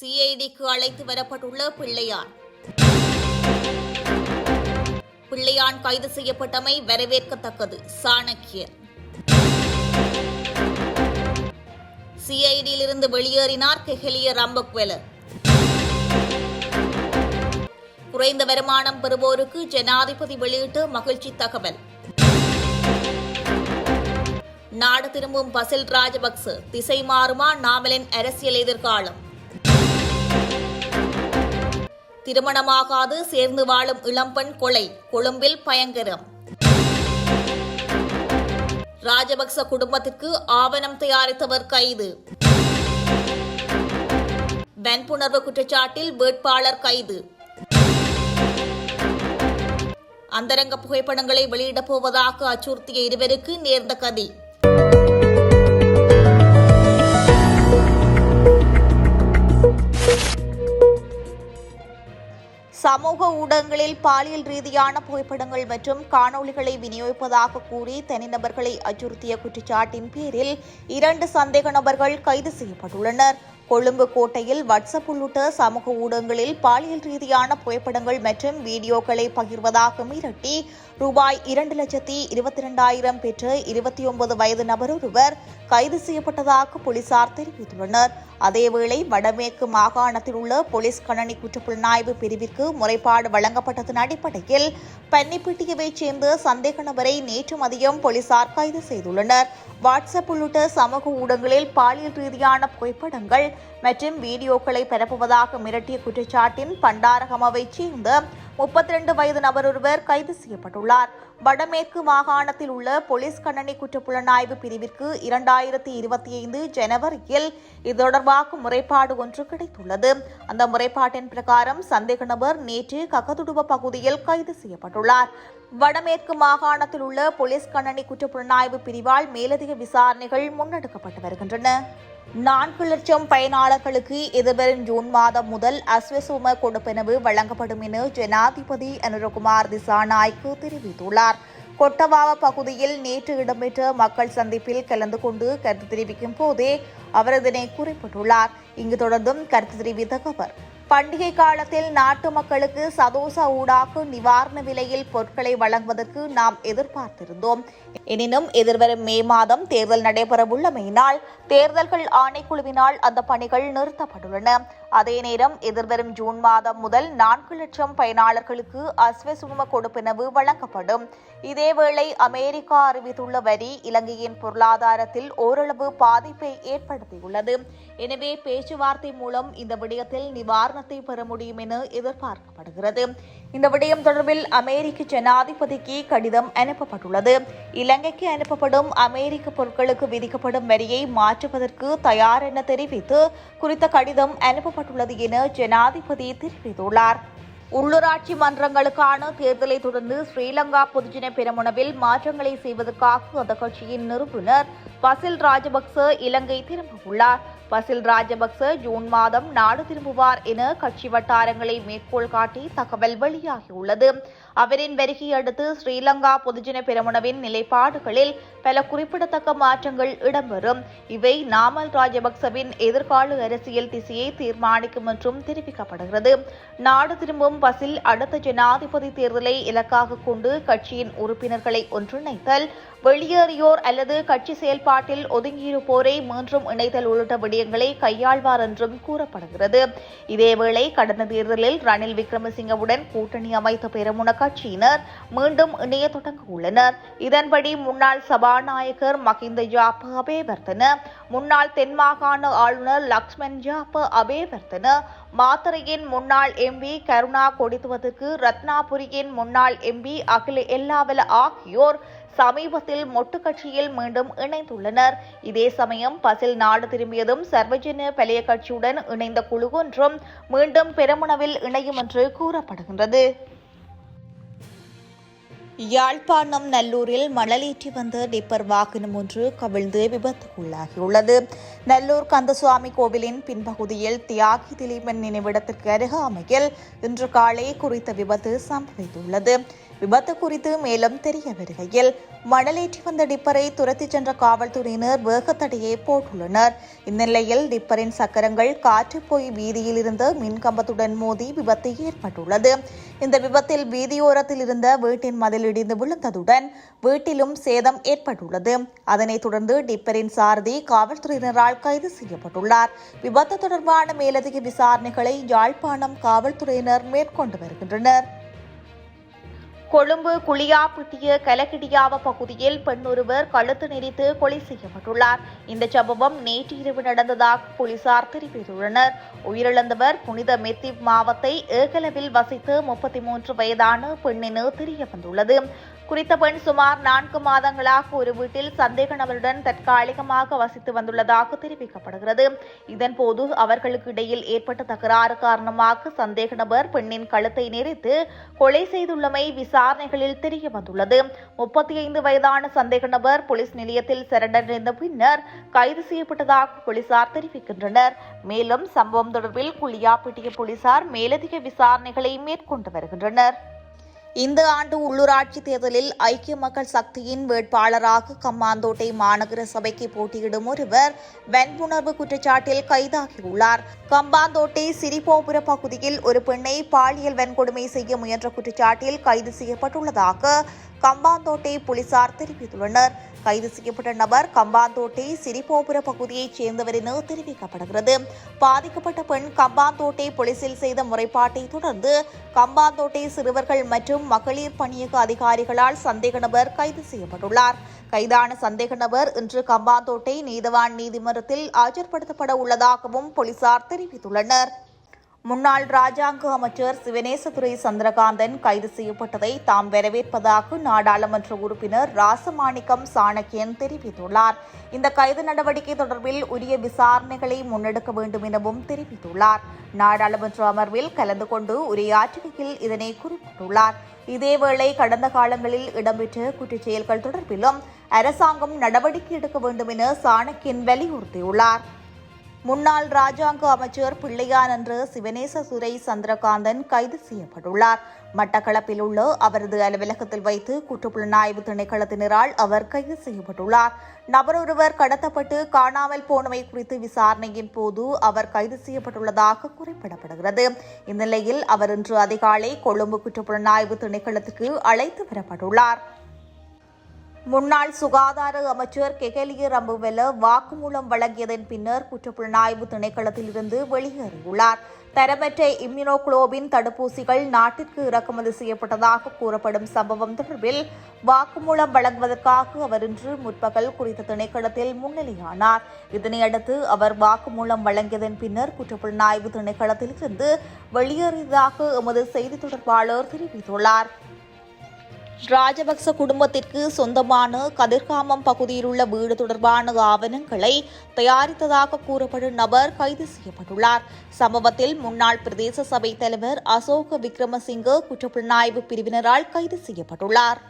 சிஐடிக்கு அழைத்து வரப்பட்டுள்ள பிள்ளையான். பிள்ளையான் கைது செய்யப்பட்டமை வரவேற்கத்தக்கது. சாணக்கியர். சிஐடியிலிருந்து வெளியேறினார் கெஹலிய ரம்பக்வெலர் குறைந்த வருமானம் பெறுவோருக்கு ஜனாதிபதி வெளியிட்ட மகிழ்ச்சி தகவல். நாடு திரும்பும் பசில் ராஜபக்ச. திசை மாறுமா நாமலின் அரசியல் எதிர்காலம்? திருமணமாகாது சேர்ந்து வாழும் இளம்பெண் கொலை கொழும்பில் பயங்கரம். ராஜபக்ச குடும்பத்திற்கு ஆவணம் தயாரித்தவர் கைது. வன்புணர்வு குற்றச்சாட்டில் வேட்பாளர் கைது. அந்தரங்க புகைப்படங்களை வெளியிடப் போவதாக அச்சுறுத்திய இருவருக்கு நேர்ந்த கதி. சமூக ஊடகங்களில் பாலியல் ரீதியான புகைப்படங்கள் மற்றும் காணொளிகளை விநியோகிப்பதாக கூறி தனிநபர்களை அச்சுறுத்திய குற்றச்சாட்டின் பேரில் இரண்டு சந்தேக நபர்கள் கைது செய்யப்பட்டுள்ளனர். கொழும்பு கோட்டையில் வாட்ஸ்அப் உள்ளிட்ட சமூக ஊடகங்களில் பாலியல் ரீதியான புகைப்படங்கள் மற்றும் வீடியோக்களை பகிர்வதாக மிரட்டி ரூபாய் இரண்டு லட்சத்தி இருபத்தி இரண்டாயிரம் பெற்ற இருபத்தி ஒன்பது வயது நபர் ஒருவர் கைது செய்யப்பட்டதாக போலீசார் தெரிவித்துள்ளனர். அதேவேளை வடமேற்கு மாகாணத்தில் உள்ள போலீஸ் கணனி குற்றப்புலனாய்வு பிரிவிற்கு முறைப்பாடு வழங்கப்பட்டதன் அடிப்படையில் பன்னிப்பிட்டியவைச் சேர்ந்த சந்தேக நபரை நேற்று மதியம் போலீசார் கைது செய்துள்ளனர். வாட்ஸ்அப் உள்ளிட்ட சமூக ஊடகங்களில் பாலியல் ரீதியான புகைப்படங்கள் மற்றும் வீடியோக்களை பரப்புவதாக மிரட்டிய குற்றச்சாட்டின் பண்டாரகமவைச் சேர்ந்த முப்பத்தி ரெண்டு வயது நபர் ஒருவர் கைது செய்யப்பட்டுள்ளார். வடமேற்கு மாகாணத்தில் உள்ள போலீஸ் கண்ணனி குற்றப்புலனாய்வு பிரிவிற்கு இரண்டாயிரத்தி இருபத்தி ஐந்து ஜனவரியில் இது தொடர்பாக முறைப்பாடு ஒன்று கிடைத்துள்ளது. அந்த முறைப்பாட்டின் பிரகாரம் சந்தேக நபர் நேற்று கக்கதுடுவ பகுதியில் கைது செய்யப்பட்டுள்ளார். வடமேற்கு மாகாணத்தில் உள்ள போலீஸ் கண்ணனி குற்றப்புலனாய்வு பிரிவால் மேலதிக விசாரணைகள் முன்னெடுக்கப்பட்டு வருகின்றன. நான்கு லட்சம் பயனாளர்களுக்கு எதிர்வரும் ஜூன் மாதம் முதல் அஸ்வசோம கொடுப்பெனவு வழங்கப்படும் என ஜனாதிபதி அனுரகுமார் திசாநாய்க்கு தெரிவித்துள்ளார். கொட்டவாவ பகுதியில் நேற்று இடம்பெற்ற மக்கள் சந்திப்பில் கலந்து கொண்டு கருத்து தெரிவிக்கும் போதே அவர் இதனை குறிப்பிட்டுள்ளார். இங்கு தொடர்ந்தும் கருத்து தெரிவித்த அவர். பண்டிகை காலத்தில் நாட்டு மக்களுக்கு சதோச ஊடாக நிவாரண விலையில் பொருட்களை வழங்குவதற்கு நாம் எதிர்பார்த்திருந்தோம். எனினும் எதிர்வரும் மே மாதம் தேர்தல் நடைபெறவுள்ளமையினால் தேர்தல்கள் ஆணைக்குழுவினால் அந்த பணிகள் நிறுத்தப்பட்டுள்ளன. அதே நேரம் எதிர்வரும் ஜூன் மாதம் முதல் நான்கு லட்சம் பயனாளர்களுக்கு அஸ்வசும கொடுப்பினவு வழங்கப்படும். இதேவேளை அமெரிக்கா அறிவித்துள்ள வரி இலங்கையின் பொருளாதாரத்தில் ஓரளவு பாதிப்பை ஏற்படுத்தியுள்ளது. எனவே பேச்சுவார்த்தை மூலம் இந்த விடயத்தில் நிவாரணத்தை பெற முடியும் என எதிர்பார்க்கப்படுகிறது. இந்த விடயம் தொடர்பில் அமெரிக்க ஜனாதிபதிக்கு கடிதம் அனுப்பப்பட்டுள்ளது. இலங்கைக்கு அனுப்பப்படும் அமெரிக்க பொருட்களுக்கு விதிக்கப்படும் வரியை மாற்றுவதற்கு தயார் என தெரிவித்து குறித்த கடிதம் செய்யப்பட்டுள்ளது என ஜனாதிபதி தெரிவித்துள்ளார். உள்ளூராட்சி மன்றங்களுக்கான தேர்தலை தொடர்ந்து ஸ்ரீலங்கா பொதுஜன பெரமுனவில் மாற்றங்களை செய்வதற்காக அந்த கட்சியின் நிறுவனர் பசில் ராஜபக்ச இலங்கை திரும்பவுள்ளார். பசில் ராஜபக்ச ஜூன் மாதம் நாடு திரும்புவார் என கட்சி வட்டாரங்களை மேற்கோள் காட்டி தகவல் வெளியாகியுள்ளது. அவரின் வருகையை அடுத்து ஸ்ரீலங்கா பொதுஜன பெருமுனவின் நிலைப்பாடுகளில் பல குறிப்பிடத்தக்க மாற்றங்கள் இடம்பெறும். இவை நாமல் ராஜபக்சவின் எதிர்கால அரசியல் திசையை தீர்மானிக்கும் என்றும் தெரிவிக்கப்படுகிறது. நாடு திரும்பும் பசில் அடுத்த ஜனாதிபதி தேர்தலை இலக்காக கொண்டு கட்சியின் உறுப்பினர்களை ஒன்றிணைத்தல் வெளியேறியோர் அல்லது கட்சி செயல்பாட்டில் ஒதுங்கியிருப்போரை மீண்டும் இணைத்தல் உள்ளிட்ட விடயங்களை கையாள்வார் என்றும் கூறப்படுகிறது. இதேவேளை கடந்த தேர்தலில் ரணில் விக்ரமசிங்கவுடன் கூட்டணி அமைத்த பெருமுன கட்சியினர் மீண்டும் இணைய தொடங்க உள்ளனர். இதன்படி முன்னாள் சபாநாயகர் மகிந்த ஜாப்ப அபேவர்த்தன முன்னாள் தென் மாகாண ஆளுநர் லக்ஷ்மண் ஜாப்ப அபேவர்த்தன மாத்தரையின் முன்னாள் எம்பி கருணா கொடித்துவதற்கு ரத்னாபுரியின் முன்னாள் எம்பி அகில எல்லாவல ஆகியோர் சமீபத்தில் மொட்டு கட்சியில் மீண்டும் இணைந்துள்ளனர். இதே சமயம் பசில் நாடு திரும்பியதும் சர்வஜன பழைய கட்சியுடன் இணைந்த குழு ஒன்றும் மீண்டும் பெருமுனவில் இணையும் என்று கூறப்படுகின்றது. யாழ்ப்பாணம் நல்லூரில் மணலேற்றி வந்த டிப்பர் வாகனம் ஒன்று கவிழ்ந்து விபத்துக்குள்ளாகியுள்ளது. நல்லூர் கந்தசுவாமி கோவிலின் பின்பகுதியில் தியாகி திலீபன் நினைவிடத்திற்கு அருகாமையில் இன்று காலை குறித்த விபத்து சம்பவித்துள்ளது விபத்து குறித்து மேலும் தெரிய வருகையில் மணலேற்றி வந்த டிப்பரை துரத்திச் சென்ற காவல்துறையினர் வேகத்தடையை போட்டுள்ளனர். இந்நிலையில் டிப்பரின் சக்கரங்கள் காற்று போய் வீதியில் இருந்த மின்கம்பத்துடன் மோதி விபத்து ஏற்பட்டுள்ளது. இந்த விபத்தில் வீதியோரத்தில் இருந்த வீட்டின் மதில் இடிந்து விழுந்ததுடன் வீட்டிலும் சேதம் ஏற்பட்டுள்ளது. அதனைத் தொடர்ந்து டிப்பரின் சாரதி காவல்துறையினரால் கைது செய்யப்பட்டுள்ளார். விபத்து தொடர்பான மேலதிக விசாரணைகளை யாழ்ப்பாணம் காவல்துறையினர் மேற்கொண்டு வருகின்றனர். கொழும்பு குளியாப்பிட்டிய கலக்கிடியாவ பகுதியில் பெண் ஒருவர் கழுத்து நெரித்து கொலை செய்யப்பட்டுள்ளார். இந்த சம்பவம் நேற்று இரவு நடந்ததாக போலீசார் தெரிவித்துள்ளனர். உயிரிழந்தவர் புனித மெத்தி மாவத்தை ஏகலவில் வசித்து முப்பத்தி மூன்று வயதான பெண் என தெரிய வந்துள்ளது குறித்த பெண் சுமார் நான்கு மாதங்களாக ஒரு வீட்டில் சந்தேக நபருடன் தற்காலிகமாக வசித்து வந்துள்ளதாக தெரிவிக்கப்படுகிறது. இதன்போது அவர்களுக்கு இடையில் ஏற்பட்ட தகராறு காரணமாக சந்தேக நபர் பெண்ணின் கழுத்தை நெரித்து கொலை செய்துள்ளமை விசாரணைகளில் தெரிய வந்துள்ளது முப்பத்தி ஐந்து வயதான சந்தேக நபர் போலீஸ் நிலையத்தில் சரண்டடைந்த பின்னர் கைது செய்யப்பட்டதாக போலீசார் தெரிவிக்கின்றனர். மேலும் சம்பவம் தொடர்பில் குளியாப்பட்டிய போலீசார் மேலதிக விசாரணைகளை மேற்கொண்டு வருகின்றனர். இந்த ஆண்டு உள்ளூராட்சி தேர்தலில் ஐக்கிய மக்கள் சக்தியின் வேட்பாளராக கம்மாந்தோட்டை மாநகர சபைக்கு போட்டியிடும் ஒருவர் வன்புணர்வு குற்றச்சாட்டில் கைதாகியுள்ளார். கம்பாந்தோட்டை சிரிபோபுர பகுதியில் ஒரு பெண்ணை பாலியல் வன்கொடுமை செய்ய முயன்ற குற்றச்சாட்டில் கைது செய்யப்பட்டுள்ளதாக கம்பாந்தோட்டை போலீசார் தெரிவித்துள்ளனர். கைது செய்யப்பட்ட நபர் கம்பாந்தோட்டை சிரிபோபுர பகுதியைச் சேர்ந்தவர் என தெரிவிக்கப்படுகிறது. பாதிக்கப்பட்ட பெண் கம்பாந்தோட்டை போலீசில் செய்த முறைப்பாட்டை தொடர்ந்து கம்பாந்தோட்டை சிறுவர்கள் மற்றும் மகளிர் பணியக அதிகாரிகளால் சந்தேக நபர் கைது செய்யப்பட்டுள்ளார். கைதான சந்தேக நபர் இன்று கம்பாந்தோட்டை நீதவான் நீதிமன்றத்தில் ஆஜர்படுத்தப்பட உள்ளதாகவும் போலீசார் தெரிவித்துள்ளனர். முன்னாள் ராஜாங்க அமைச்சர் சிவனேசதுரை சந்திரகாந்தன் கைது செய்யப்பட்டதை தாம் வரவேற்பதாக நாடாளுமன்ற உறுப்பினர் ராசமாணிக்கம் சாணக்கியன் தெரிவித்துள்ளார். இந்த கைது நடவடிக்கை தொடர்பில் உரிய விசாரணைகளை முன்னெடுக்க வேண்டும் எனவும் தெரிவித்துள்ளார். நாடாளுமன்ற அமர்வில் கலந்து கொண்டு உரையாற்றுகையில் இதனை குறிப்பிட்டுள்ளார். இதேவேளை கடந்த காலங்களில் இடம்பெற்ற குற்றச் செயல்கள் தொடர்பிலும் அரசாங்கம் நடவடிக்கை எடுக்க வேண்டும் என சாணக்கியன் வலியுறுத்தியுள்ளார். முன்னாள் ராஜாங்க அமைச்சர் பிள்ளையானன்று சிவனேச சுரை சந்திரகாந்தன் கைது செய்யப்பட்டுள்ளார். மட்டக்களப்பில் உள்ள அவரது அலுவலகத்தில் வைத்து குற்றப்புலனாய்வு திணைக்களத்தினரால் அவர் கைது செய்யப்பட்டுள்ளார். நபரொருவர் கடத்தப்பட்டு காணாமல் போனவை குறித்து விசாரணையின் போது அவர் கைது செய்யப்பட்டுள்ளதாக குறிப்பிடப்படுகிறது. இந்நிலையில் அவர் இன்று அதிகாலை கொழும்பு குற்றப்புலனாய்வு திணைக்களத்துக்கு அழைத்து வரப்பட்டுள்ளார். முன்னாள் சுகாதார அமைச்சர் கெகலிய ரம்புவெல வாக்குமூலம் வழங்கியதன் பின்னர் குற்றப்புலனாய்வு திணைக்களத்திலிருந்து வெளியேறியுள்ளார். தரமற்ற இம்யூனோகுளோபின் தடுப்பூசிகள் நாட்டிற்கு இறக்குமதி செய்யப்பட்டதாக கூறப்படும் சம்பவம் தொடர்பில் வாக்குமூலம் வழங்குவதற்காக அவர் இன்று முற்பகல் குறித்த திணைக்களத்தில் முன்னிலையானார். இதனையடுத்து அவர் வாக்குமூலம் வழங்கியதன் பின்னர் குற்றப்புலனாய்வு திணைக்களத்திலிருந்து வெளியேறியதாக எமது செய்தி தொடர்பாளர் தெரிவித்துள்ளார். ராஜபக்ச குடும்பத்திற்கு சொந்தமான கதிர்காமம் பகுதியில் உள்ள வீடு தொடர்பான ஆவணங்களை தயாரித்ததாக கூறப்படும் நபர் கைது செய்யப்பட்டுள்ளார். சம்பவத்தில் முன்னாள் பிரதேச சபை தலைவர் அசோக விக்ரமசிங்க குற்றப்புலனாய்வு பிரிவினரால் கைது செய்யப்பட்டுள்ளார்.